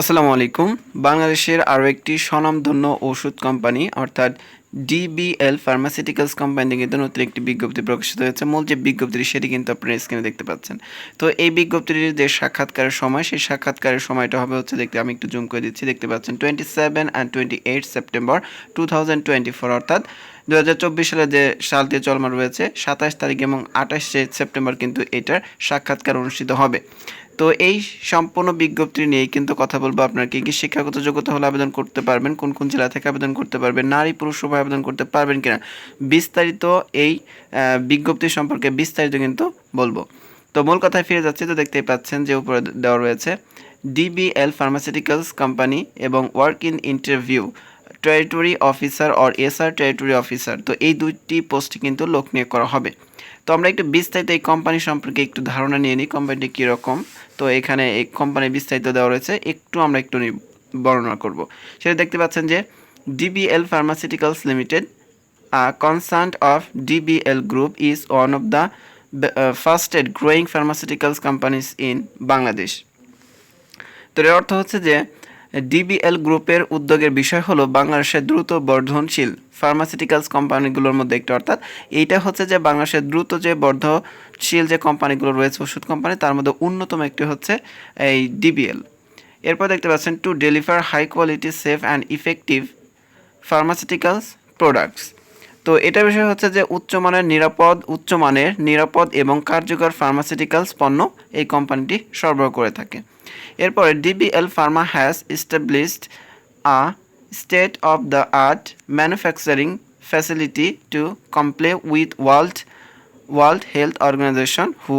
আসসালামু আলাইকুম। বাংলাদেশের আরও একটি স্বনামধন্য ওষুধ কোম্পানি, অর্থাৎ ডিবিএল ফার্মাসিউটিক্যালস কোম্পানি কিন্তু নতুন একটি বিজ্ঞপ্তি প্রকাশিত হয়েছে। মূল যে বিজ্ঞপ্তিটি সেটি কিন্তু আপনারা স্ক্রিনে দেখতে পাচ্ছেন। তো এই বিজ্ঞপ্তিটির যে সাক্ষাৎকারের সময়, সেই সাক্ষাৎকারের সময়টা হবে হচ্ছে দেখতে আমি একটু জুম করে দিচ্ছি। দেখতে পাচ্ছেন twenty seven and twenty eight September two thousand twenty four অর্থাৎ দু হাজার চব্বিশ সালে যে সালটি চলমান রয়েছে, সাতাশ তারিখ এবং আঠাশে সেপ্টেম্বর কিন্তু এটার সাক্ষাৎকার অনুষ্ঠিত হবে। তো এই সম্পূর্ণ বিজ্ঞপ্তি নিয়ে কিন্তু কথা বলব আপনার। কি কি শিক্ষাগত যোগ্যতা হলে আবেদন করতে পারবেন, কোন কোন জেলা থেকে আবেদন করতে পারবেন, নারী পুরুষ সবাই আবেদন করতে পারবেন কিনা, বিস্তারিত এই বিজ্ঞপ্তি সম্পর্কে বিস্তারিত কিন্তু বলব। তো মূল কথায় ফিরে যাচ্ছে, তো দেখতেই পাচ্ছেন যে উপরে দেওয়া রয়েছে ডিবিএল ফার্মাসিউটিক্যালস কোম্পানি এবং walk in interview territory officer or SR territory officer তো এই দুইটি পোস্ট কিন্তু লোক নিয়ে করা হবে। তো আমরা একটু বিস্তারিত এই কোম্পানি সম্পর্কে একটু ধারণা নিয়ে নিই কোম্পানিটি কীরকম। তো এখানে এই কোম্পানির বিস্তারিত দেওয়া রয়েছে, একটু আমরা একটু বর্ণনা করব। সেটা দেখতে পাচ্ছেন যে DBL pharmaceuticals limited concern of DBL group is one of the fastest growing pharmaceuticals companies in Bangladesh তো এর অর্থ হচ্ছে যে ডিবিএল গ্রুপের উদ্যোগের বিষয় হলো বাংলাদেশের দ্রুত বর্ধনশীল ফার্মাসিউটিক্যালস কোম্পানিগুলোর মধ্যে একটি, অর্থাৎ এইটা হচ্ছে যে বাংলাদেশের দ্রুত যে বর্ধনশীল যে কোম্পানিগুলো রয়েছে, ওষুধ কোম্পানি তার মধ্যে অন্যতম একটি হচ্ছে এই ডিবিএল এরপর দেখতে পাচ্ছেন to deliver high quality safe and effective pharmaceuticals products তো এটা বিষয় হচ্ছে যে উচ্চমানের নিরাপদ উচ্চমানের নিরাপদ এবং কার্যকর ফার্মাসিউটিক্যালস পণ্য এই কোম্পানিটি সরবরাহ করে থাকে। এরপরে DBL pharma has established a state of the art manufacturing facility to comply with world world health organization who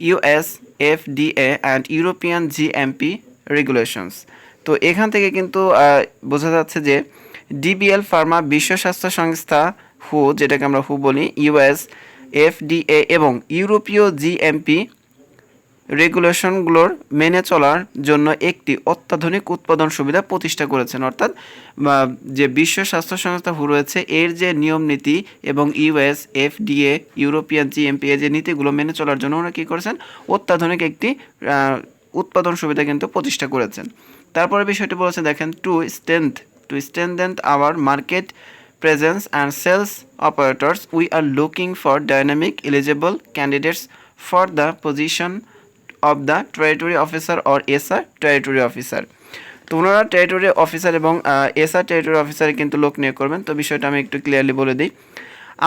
US FDA and European GMP regulations তো এখান থেকে কিন্তু বোঝা যাচ্ছে যে ডিবিএল ফার্মা বিশ্ব স্বাস্থ্য সংস্থা হু যেটাকে আমরা হু বলি ইউএস এফডিএ এবং ইউরোপীয় জিএমপি রেগুলেশনগুলোর মেনে চলার জন্য একটি অত্যাধুনিক উৎপাদন সুবিধা প্রতিষ্ঠা করেছেন। অর্থাৎ যে বিশ্ব স্বাস্থ্য সংস্থা রয়েছে, এর যে নিয়ম নীতি এবং ইউএস এফডিএ ইউরোপিয়ান জিএমপি এর যে নীতিগুলো মেনে চলার জন্য ওরা কী করেছেন? অত্যাধুনিক একটি উৎপাদন সুবিধা কিন্তু প্রতিষ্ঠা করেছেন। তারপরে বিষয়টি বলেছে দেখেন to strength to strengthen our market presence and sales operators, we are looking for dynamic, eligible candidates for the position of the territory officer or SR territory officer. তো ওনারা টেরিটরি অফিসার এবং এসআর টেরিটরি অফিসারে কিন্তু লোক নিয়োগ করবেন। তো বিষয়টা আমি একটু ক্লিয়ারলি বলে দিই।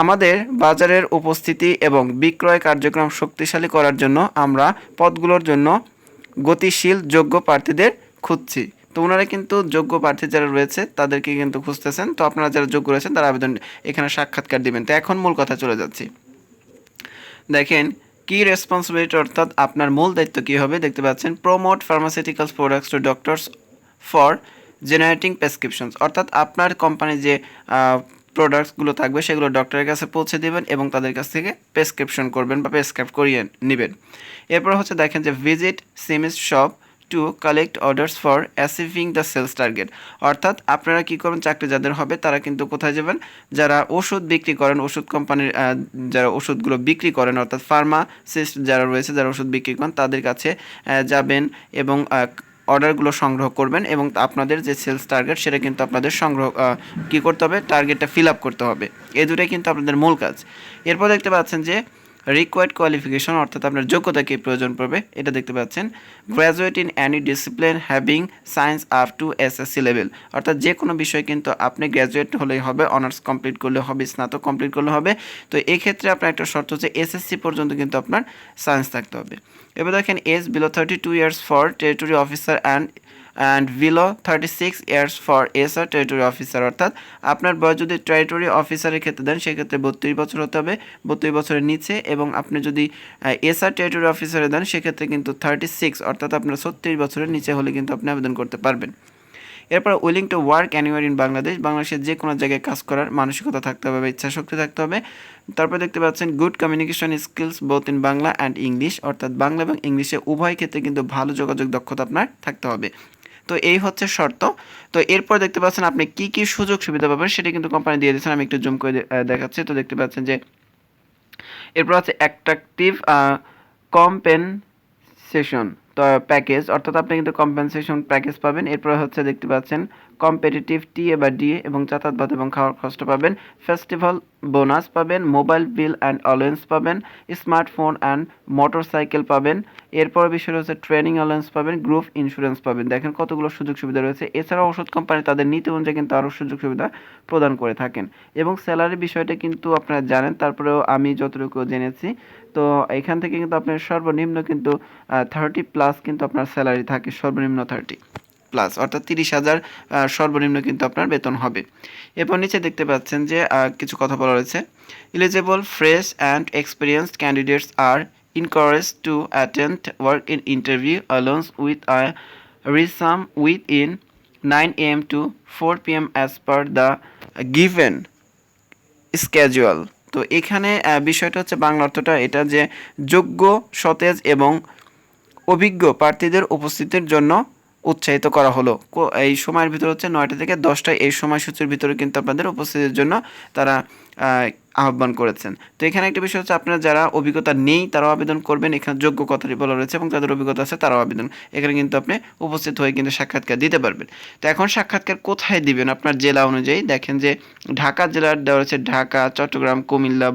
আমাদের বাজারের উপস্থিতি এবং বিক্রয় কার্যক্রম শক্তিশালী করার জন্য আমরা পদগুলোর জন্য গতিশীল, যোগ্য প্রার্থীদের খুঁজছি। তো ওনারা কিন্তু যোগ্য প্রার্থী যারা রয়েছে, তাদেরকে কিন্তু খুঁজতেছেন। তো আপনারা যারা যোগ্য রয়েছেন, তারা আবেদন এখানে সাক্ষাৎকার দিবেন। তো এখন মূল কথা চলে যাচ্ছি। দেখেন কি রেসপন্সিবিলিটি অর্থাৎ আপনার মূল দায়িত্ব কী হবে? দেখতে পাচ্ছেন promote pharmaceuticals products to doctors for generating prescriptions অর্থাৎ আপনার কোম্পানির যে প্রোডাক্টসগুলো থাকবে, সেগুলো ডক্টরের কাছে পৌঁছে দেবেন এবং তাদের কাছ থেকে প্রেসক্রিপশন করবেন বা প্রেসক্রাইব করিয়ে নেবেন। এরপর হচ্ছে দেখেন যে visit chemists shop to collect orders for achieving the sales target অর্থাৎ আপনারা কী করবেন? চাকরি যাদের হবে, তারা কিন্তু কোথায় যাবেন? যারা ওষুধ বিক্রি করেন, ওষুধ কোম্পানির যারা ওষুধগুলো বিক্রি করেন, অর্থাৎ ফার্মাসিস্ট যারা রয়েছে, যারা ওষুধ বিক্রি করেন, তাদের কাছে যাবেন এবং অর্ডারগুলো সংগ্রহ করবেন এবং আপনাদের যে সেলস টার্গেট সেটা কিন্তু আপনাদের সংগ্রহ কী করতে হবে? টার্গেটটা ফিল আপ করতে হবে। এই দুটোই কিন্তু আপনাদের মূল কাজ। এরপর দেখতে পাচ্ছেন যে রিকোয়ার্ড কোয়ালিফিকেশন অর্থাৎ আপনার যোগ্যতা কি প্রয়োজন পড়বে, এটা দেখতে পাচ্ছেন। Graduate in any discipline having science up to SSC level অর্থাৎ যে কোনো বিষয় কিন্তু আপনি গ্র্যাজুয়েট হলেই হবে অনার্স কমপ্লিট করলে হবে, স্নাতক কমপ্লিট করলে হবে। তো এক্ষেত্রে আপনার একটা শর্ত হচ্ছে এসএসসি পর্যন্ত কিন্তু আপনার সায়েন্স থাকতে হবে। এবার দেখেন age below thirty two years for territory officer and and below thirty six years for SR territory officer অর্থাৎ আপনার বয়স যদি টেরিটরি অফিসারের ক্ষেত্রে দেন, সেক্ষেত্রে বত্রিশ বছর হতে হবে, বত্রিশ বছরের নিচে এবং আপনি যদি এসআর টেরিটরি অফিসারে দেন, সেক্ষেত্রে কিন্তু থার্টি সিক্স অর্থাৎ আপনার ছত্রিশ বছরের নিচে হলে কিন্তু আপনি আবেদন করতে পারবেন। এরপর willing to work anywhere in Bangladesh বাংলাদেশের যে কোনো জায়গায় কাজ করার মানসিকতা থাকতে হবে ইচ্ছা শক্তি থাকতে হবে। তারপর দেখতে পাচ্ছেন good communication skills both in Bangla and English অর্থাৎ বাংলা এবং ইংলিশে উভয় ক্ষেত্রে কিন্তু ভালো যোগাযোগ দক্ষতা আপনার থাকতে হবে। তো এই হচ্ছে শর্ত। তো এরপর দেখতে পাচ্ছেন আপনি কি কি সুযোগ সুবিধা পাবেন সেটা কিন্তু কোম্পানি দিয়ে দিয়েছেন। আমি একটু জুম করে দেখাচ্ছি। তো দেখতে পাচ্ছেন যে এরপর আছে অ্যাট্রাকটিভ কম্পেনসেশন প্যাকেজ অর্থাৎ আপনি কিন্তু কম্পেনসেশন প্যাকেজ পাবেন। এরপরে হচ্ছে দেখতে পাচ্ছেন কম্পিটিটিভ টিএ বা ডিএ এবং যাতায়াত ভাতা এবং খাওয়ার খরচটা পাবেন। ফেস্টিভ্যাল বোনাস পাবেন মোবাইল বিল অ্যান্ড অ্যালায়েন্স পাবেন স্মার্টফোন অ্যান্ড মোটরসাইকেল পাবেন। এরপর বিষয় হচ্ছে ট্রেনিং অ্যালায়েন্স পাবেন গ্রুপ ইন্স্যুরেন্স পাবেন। দেখেন কতগুলো সুযোগ সুবিধা রয়েছে। এছাড়াও ওষুধ কোম্পানি তাদের নীতি অনুযায়ী কিন্তু আরও সুযোগ সুবিধা প্রদান করে থাকেন। এবং স্যালারি বিষয়টা কিন্তু আপনারা জানেন, তারপরেও আমি যতটুকু জেনেছি তো এখান থেকে কিন্তু আপনার সর্বনিম্ন কিন্তু থার্টি প্লাস কিন্তু আপনার স্যালারি থাকে, সর্বনিম্ন থার্টি প্লাস অর্থাৎ তিরিশ হাজার সর্বনিম্ন কিন্তু আপনার বেতন হবে। এরপর নিচে দেখতে পাচ্ছেন যে কিছু কথা বলা রয়েছে। Eligible fresh and experienced candidates are encouraged to attend work in interview along with a resume within 9 am to 4 pm as per the given schedule তো এখানে বিষয়টা হচ্ছে বাংলা অর্থটা এটা যে যোগ্য, সতেজ এবং অভিজ্ঞ প্রার্থীদের উপস্থিতির জন্য উৎসাহিত করা হলো। এই সময়ের ভিতরে হচ্ছে নয়টা থেকে দশটায় এই সময়সূচির ভিতরে কিন্তু আপনাদের উপস্থিতির জন্য তারা আহ্বান করেছেন। তো এখানে একটা বিষয় হচ্ছে আপনারা যারা অভিজ্ঞতা নেই, তারাও আবেদন করবেন। এখানে যোগ্য কথাটি বলা রয়েছে এবং যাদের অভিজ্ঞতা আছে, তারাও আবেদন। এখানে কিন্তু আপনি উপস্থিত হয়ে কিন্তু সাক্ষাৎকার দিতে পারবেন। তো এখন সাক্ষাৎকার কোথায় দিবেন? আপনার জেলা অনুযায়ী দেখেন যে ঢাকা জেলার দেওয়া রয়েছে ঢাকা, চট্টগ্রাম, কুমিল্লা,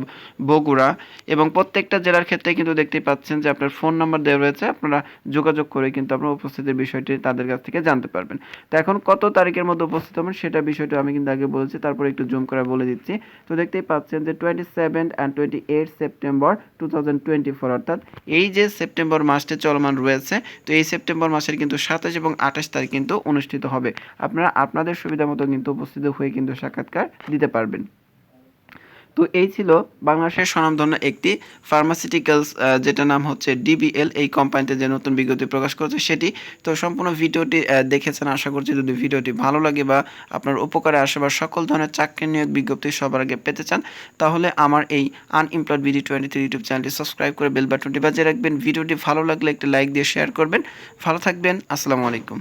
বগুড়া এবং প্রত্যেকটা জেলার ক্ষেত্রে কিন্তু দেখতেই পাচ্ছেন যে আপনার ফোন নাম্বার দেওয়া রয়েছে। আপনারা যোগাযোগ করে কিন্তু আপনার উপস্থিতির বিষয়টি তাদের কাছ থেকে জানতে পারবেন। তো এখন কত তারিখের মধ্যে উপস্থিত হবেন, সেটা বিষয়টা আমি কিন্তু আগে বলেছি, তারপরে একটু জুম করে বলে দিচ্ছি। তো দেখতেই পাচ্ছেন যে twenty seven and twenty eight September two thousand twenty four অর্থাৎ এই যে সেপ্টেম্বর মাসটি চলমান রয়েছে, তো এই সেপ্টেম্বর মাসের কিন্তু সাতাশ এবং আঠাশ তারিখ কিন্তু অনুষ্ঠিত হবে। আপনারা আপনাদের সুবিধা মতো কিন্তু উপস্থিত হয়ে কিন্তু সাক্ষাৎকার দিতে পারবেন। তো এই ছিল বাংলাদেশের স্বনামধন্য একটি ফার্মাসিউটিক্যালস যেটা নাম হচ্ছে ডিবিএল এই কোম্পানিতে যে নতুন বিজ্ঞপ্তি প্রকাশ করেছে সেটি। তো সম্পূর্ণ ভিডিওটি দেখেছেন, আশা করছি যদি ভিডিওটি ভালো লাগে বা আপনার উপকারে আসে বা সকল ধরনের চাকরি নিয়োগ বিজ্ঞপ্তি সবার আগে পেতে চান, তাহলে আমার এই unemployed BD twenty three YouTube চ্যানেলটি সাবস্ক্রাইব করে বেল বাটনটি বাজিয়ে রাখবেন। ভিডিওটি ভালো লাগলে একটি লাইক দিয়ে শেয়ার করবেন। ভালো থাকবেন, আসসালামু আলাইকুম।